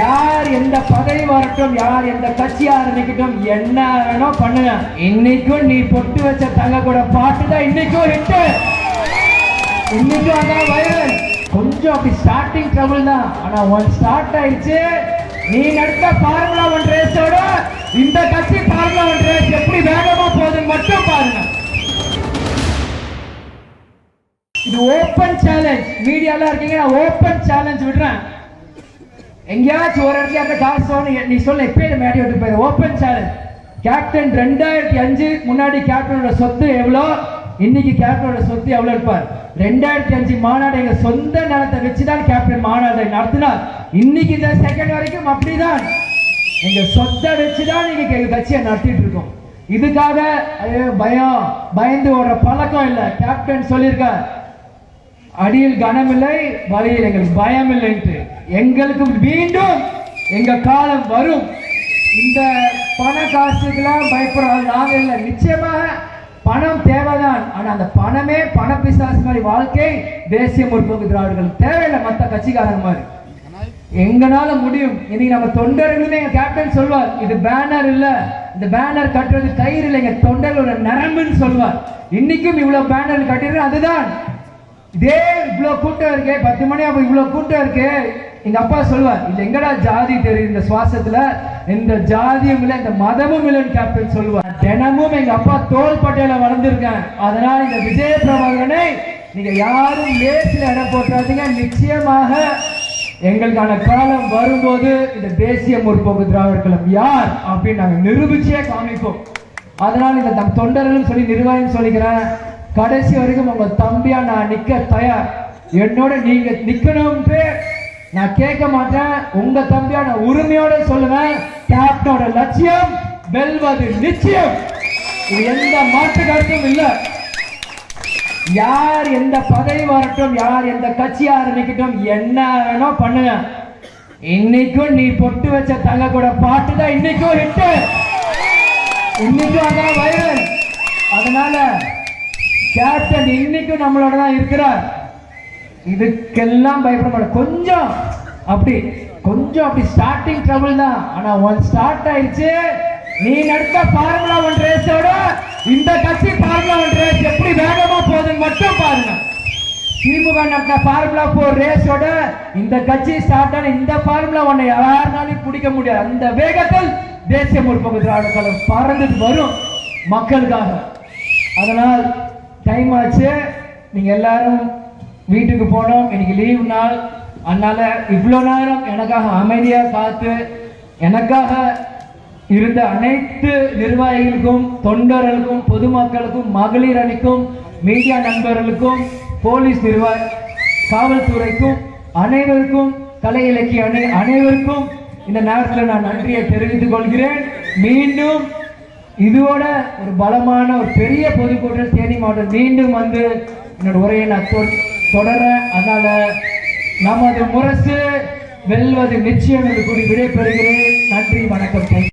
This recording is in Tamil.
யார் எந்த பதவி வரட்டும் யார் எந்த கட்சியா ஆரம்பிக்கட்டும் என்ன வேணோ பண்ணுங்க. இன்னைக்கும் நீ பொட்டு வச்ச தங்க கூட பாட்டு தான் இன்னைக்கும் ஹிட்டு இன்னைக்கும் அதான் வைரல் கொஞ்சம் அப்படி ஸ்டார்டிங் ட்ரபிள் தான். ஆனா ஒன் ஸ்டார்ட் ஆயிடுச்சு. நீ நடத்த ஃபார்முலா ஒன் ரேஸோட இந்த கட்சி ஃபார்முலா ஒன் ரேஸ் எப்படி வேகமா போகுதுன்னு மட்டும் பாருங்க. இது ஓப்பன் சேலஞ்ச் மீடியாலாம் இருக்கீங்க நான் ஓப்பன் சேலஞ்ச் விடுறேன். எங்கேயாச்சும் ஒரு இடத்துல அந்த காசு நீ சொல்ல எப்பயே மேடி விட்டு போயிரு. ஓப்பன் சேலஞ்ச் கேப்டன் ரெண்டாயிரத்தி அஞ்சு முன்னாடி கேப்டனோட சொத்து எவ்வளோ? இன்னைக்கு கேப்டனோட சொத்து எவ்வளோ இருப்பார்? ரெண்டாயிரத்தி அஞ்சு மாநாடு எங்க சொந்த நிலத்தை வச்சுதான் கேப்டன் மாநாடு நடத்தினார். இன்னைக்கு இந்த செகண்ட் வரைக்கும் அப்படிதான். எங்க சொத்தை வச்சுதான் இன்னைக்கு எங்க கட்சியை நடத்திட்டு இருக்கோம். இதுக்காக பயம் பயந்து ஓடுற பழக்கம் இல்லை. கேப்டன் சொல்லியிருக்கார் அடியில் கனமில்லை வழியில் எங்களுக்கு பயம் இல்லைன்ட்டு எங்களுக்கு மீண்டும் எங்க காலம் வரும். இந்த பண காசுக்கெல்லாம் பயப்படுறாங்க. நாங்கள் இல்லை நிச்சயமாக பணம் தேவைதான். ஆனால் அந்த பணமே பண பிசாசு மாதிரி வாழ்க்கை தேசிய முற்போக்கு திராவிடர்கள் தேவையில்லை. மற்ற கட்சிக்காரங்க மாதிரி. எங்களால முடியும். இன்னைக்கு நம்ம தொண்டர்களுமே எங்க கேப்டன் சொல்வார் இது பேனர் இல்ல. இந்த பேனர் கட்டுறது கயிறு இல்லை. எங்க தொண்டர்களோட நரம்புன்னு சொல்வார். இன்னைக்கும் இவ்வளவு பேனர் கட்டிடுறேன் அதுதான். இதே இவ்வளோ கூட்டம் இருக்கே பத்து மணி அப்போ இவ்வளோ கூட்டம் இருக்கு. எங்க அப்பா சொல்லுவார் இது எங்கடா ஜாதி தெரியும் இந்த சுவாசத்துல இந்த ஜாதியும் இல்லை இந்த மதமும் இல்லைன்னு கேப்டன் சொல்லுவார். தினமும் எங்க அப்பா தோல் பட்டையில வளர்ந்துருக்கேன். அதனால இந்த விஜய பிரபாகரனை நீங்க யாரும் லேசில் இடம் போட்டாதீங்க நிச்சயமாக எங்களுக்கான காலம் வரும்போது இந்த தேசிய முற்போக்கு திராவிடர் கழகம் யார் அப்படின்னு நாங்கள் நிரூபிச்சே காமிப்போம். அதனால் இந்த தம் தொண்டர்கள் சொல்லி நிர்வாகம் சொல்லிக்கிறேன். கடைசி வரைக்கும் உங்க தம்பியா நான் நிக்க தயார். என்னோட நீங்க நிக்கணும்ட்டு நான் கேட்க மாட்டேன். உங்க தம்பியா நான் உரிமையோட சொல்லுவேன். கேப்டனோட லட்சியம் வெல்வது நிச்சயம். இது எந்த மாற்று கருத்தும் இல்லை. யார் எந்த பதவி வரட்டும் யார் எந்த கட்சி ஆரம்பிக்கட்டும் என்ன வேணோ பண்ணுங்க. இன்னைக்கும் நீ பொட்டு வச்ச தங்க கூட பாட்டு தான் இன்னைக்கும் ஹிட்டு இன்னைக்கும் அதான் வைரல் அதனால கேப்டன் இன்னைக்கும் நம்மளோட தான் இருக்கிறார். இதுக்கெல்லாம் பயப்பட கொஞ்சம் அப்படி கொஞ்சம் அப்படி ஸ்டார்டிங் ட்ரபிள் தான். ஆனா ஒன் ஸ்டார்ட் ஆயிடுச்சு நீ நடத்த ஃபார்முலா ஒன் ரேஸோட இந்த கட்சி பார்முலா ஒன் ரேஸ் எப்படி வேகமா போகுதுன்னு மட்டும் பாருங்க. திமுக நடத்த பார்முலா போர் ரேஸோட இந்த கட்சி ஸ்டார்ட் ஆன இந்த பார்முலா ஒன்னை யாருனாலும் பிடிக்க முடியாது. அந்த வேகத்தில் தேசிய முற்போக்கு திராவிட கழகம் பறந்துட்டு வரும் மக்களுக்காக. அதனால் டைம் ஆச்சு. நீங்கள் எல்லாரும் வீட்டுக்கு போனோம் இன்னைக்கு லீவ் நாள். அதனால் இவ்வளோ நேரம் எனக்காக அமைதியாக காத்து எனக்காக இருந்த அனைத்து நிர்வாகிகளுக்கும் தொண்டர்களுக்கும் பொதுமக்களுக்கும் மகளிர் அணிக்கும் மீடியா நண்பர்களுக்கும் போலீஸ் நிர்வாக காவல்துறைக்கும் அனைவருக்கும் கலை இலக்கிய அனை அனைவருக்கும் இந்த நேரத்தில் நான் நன்றியை தெரிவித்துக் கொள்கிறேன். மீண்டும் இதோட ஒரு பலமான ஒரு பெரிய பொதுக்கூட்டம் தேனி மாவட்டம் மீண்டும் வந்து என்னோட உரையை நான் தொ- தொடர்றேன் அதனால நமது முரசு வெல்வது நிச்சயம் என்று கூறி விடைபெறுகிறேன். நன்றி வணக்கம்